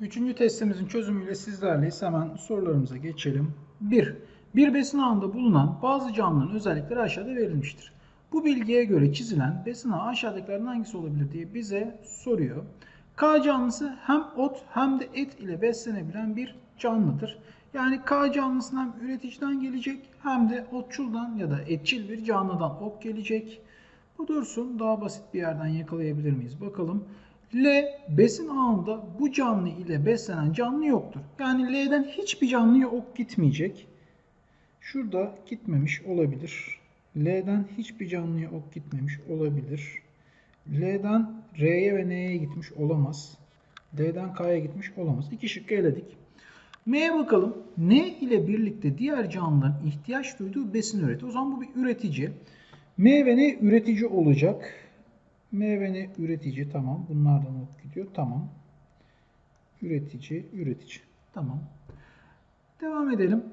Üçüncü testimizin çözümüyle sizlerleyiz. Hemen sorularımıza geçelim. 1. Bir besin ağında bulunan bazı canlıların özellikleri aşağıda verilmiştir. Bu bilgiye göre çizilen besin ağı aşağıdakilerden hangisi olabilir diye bize soruyor. K canlısı hem ot hem de et ile beslenebilen bir canlıdır. Yani K canlısı hem üreticiden gelecek hem de otçuldan ya da etçil bir canlıdan ot gelecek. Bu dursun daha basit bir yerden yakalayabilir miyiz? Bakalım. L besin ağında bu canlı ile beslenen canlı yoktur. Yani L'den hiçbir canlıya ok gitmeyecek. Şurada gitmemiş olabilir. L'den hiçbir canlıya ok gitmemiş olabilir. L'den R'ye ve N'ye gitmiş olamaz. D'den K'ya gitmiş olamaz. İki şıkkı eledik. M'ye bakalım. N ile birlikte diğer canlıların ihtiyaç duyduğu besin üretiyor. O zaman bu bir üretici. M ve N üretici olacak. M ve N üretici tamam. Bunlardan ok gidiyor. Tamam. Üretici, üretici. Tamam. Devam edelim.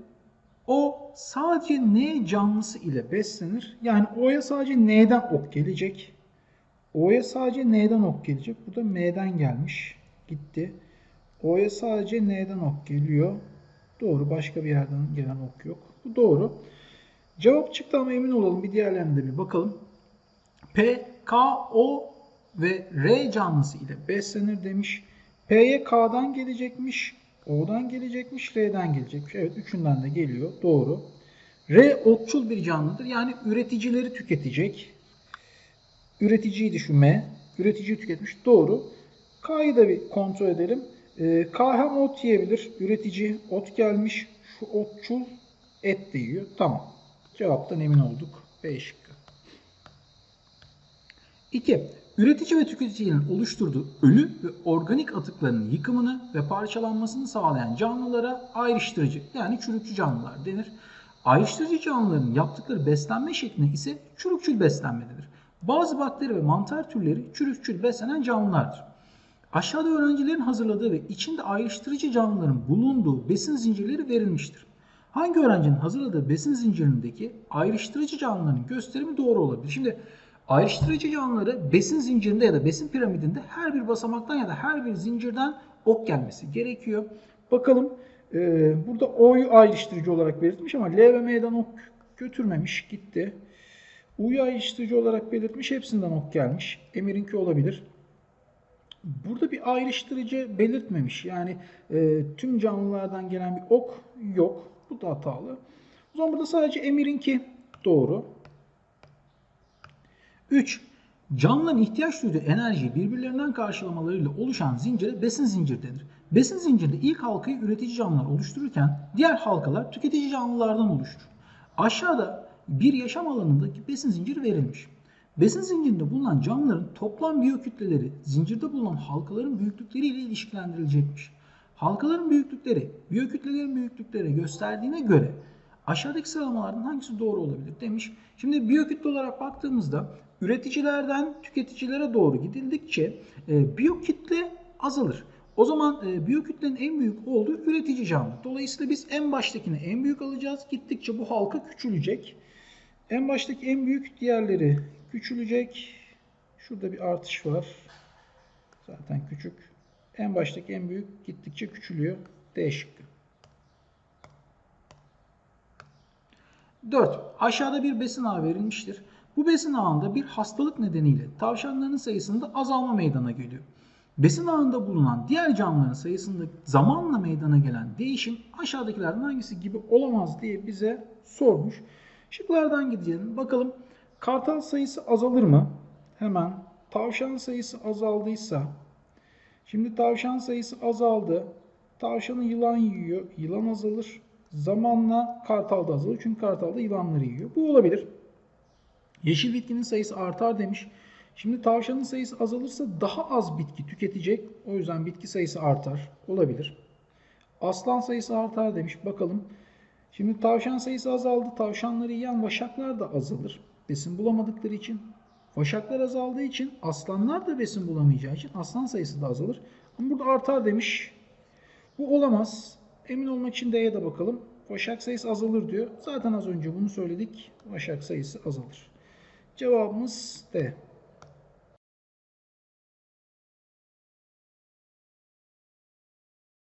O sadece N canlısı ile beslenir. Yani O'ya sadece N'den ok gelecek. O'ya sadece N'den ok gelecek. Bu da M'den gelmiş. Gitti. O'ya sadece N'den ok geliyor. Doğru. Başka bir yerden gelen ok yok. Bu doğru. Cevap çıktı ama emin olalım. Bir diğerlerine de bir bakalım. P, K, O ve R canlısı ile beslenir demiş. P'ye K'dan gelecekmiş. O'dan gelecekmiş. R'den gelecekmiş. Evet üçünden de geliyor. Doğru. R otçul bir canlıdır. Yani üreticileri tüketecek. Üreticiydi şu M. Üreticiyi tüketmiş. Doğru. K'yı da bir kontrol edelim. Ee, K hem ot yiyebilir. Üretici ot gelmiş. Şu otçul et de yiyor. Tamam. Cevaptan emin olduk. B şıkkı. 2. Üretici ve tüketicinin oluşturduğu ölü ve organik atıklarının yıkımını ve parçalanmasını sağlayan canlılara ayrıştırıcı yani çürükçü canlılar denir. Ayrıştırıcı canlıların yaptıkları beslenme şekline ise çürükçül beslenme denir. Bazı bakteri ve mantar türleri çürükçül beslenen canlılardır. Aşağıda öğrencilerin hazırladığı ve içinde ayrıştırıcı canlıların bulunduğu besin zincirleri verilmiştir. Hangi öğrencinin hazırladığı besin zincirindeki ayrıştırıcı canlıların gösterimi doğru olabilir? Şimdi ayrıştırıcı canlıları besin zincirinde ya da besin piramidinde her bir basamaktan ya da her bir zincirden ok gelmesi gerekiyor. Bakalım e, burada O'yu ayrıştırıcı olarak belirtmiş ama L ve M'den ok götürmemiş gitti. U'yu ayrıştırıcı olarak belirtmiş hepsinden ok gelmiş. Emir'inki olabilir. Burada bir ayrıştırıcı belirtmemiş. Yani e, tüm canlılardan gelen bir ok yok. Bu da hatalı. O zaman burada sadece Emir'inki doğru. 3. Canlıların ihtiyaç duyduğu enerjiyi birbirlerinden karşılamalarıyla oluşan zincire besin zinciri denir. Besin zincirinde ilk halkayı üretici canlılar oluştururken diğer halkalar tüketici canlılardan oluşur. Aşağıda bir yaşam alanındaki besin zinciri verilmiş. Besin zincirinde bulunan canlıların toplam biyokütleleri zincirde bulunan halkaların büyüklükleri ile ilişkilendirilecekmiş. Halkaların büyüklükleri biyokütlelerin büyüklükleri gösterdiğine göre aşağıdaki sıralamalardan hangisi doğru olabilir demiş. Şimdi biyokütle olarak baktığımızda üreticilerden tüketicilere doğru gidildikçe e, biyokütle azalır. O zaman e, biyokütlenin en büyük olduğu üretici canlı. Dolayısıyla biz en baştakini en büyük alacağız. Gittikçe bu halka küçülecek. En baştaki en büyük diğerleri küçülecek. Şurada bir artış var. Zaten küçük. En baştaki en büyük gittikçe küçülüyor. D şıkkı. 4. Aşağıda bir besin ağı verilmiştir. Bu besin ağında bir hastalık nedeniyle tavşanların sayısında azalma meydana geliyor. Besin ağında bulunan diğer canlıların sayısında zamanla meydana gelen değişim aşağıdakilerden hangisi gibi olamaz diye bize sormuş. Şıklardan gidelim. Bakalım kartal sayısı azalır mı? Hemen tavşan sayısı azaldıysa şimdi tavşan sayısı azaldı. Tavşanı yılan yiyor. Yılan azalır. Zamanla kartal da azalır. Çünkü kartal da yılanları yiyor. Bu olabilir. Yeşil bitkinin sayısı artar demiş. Şimdi tavşanın sayısı azalırsa daha az bitki tüketecek. O yüzden bitki sayısı artar. Olabilir. Aslan sayısı artar demiş. Bakalım. Şimdi tavşan sayısı azaldı. Tavşanları yiyen vaşaklar da azalır. Besin bulamadıkları için. Vaşaklar azaldığı için aslanlar da besin bulamayacağı için aslan sayısı da azalır. Ama burada artar demiş. Bu olamaz. Emin olmak için D'ye de bakalım. Vaşak sayısı azalır diyor. Zaten az önce bunu söyledik. Vaşak sayısı azalır. Cevabımız D.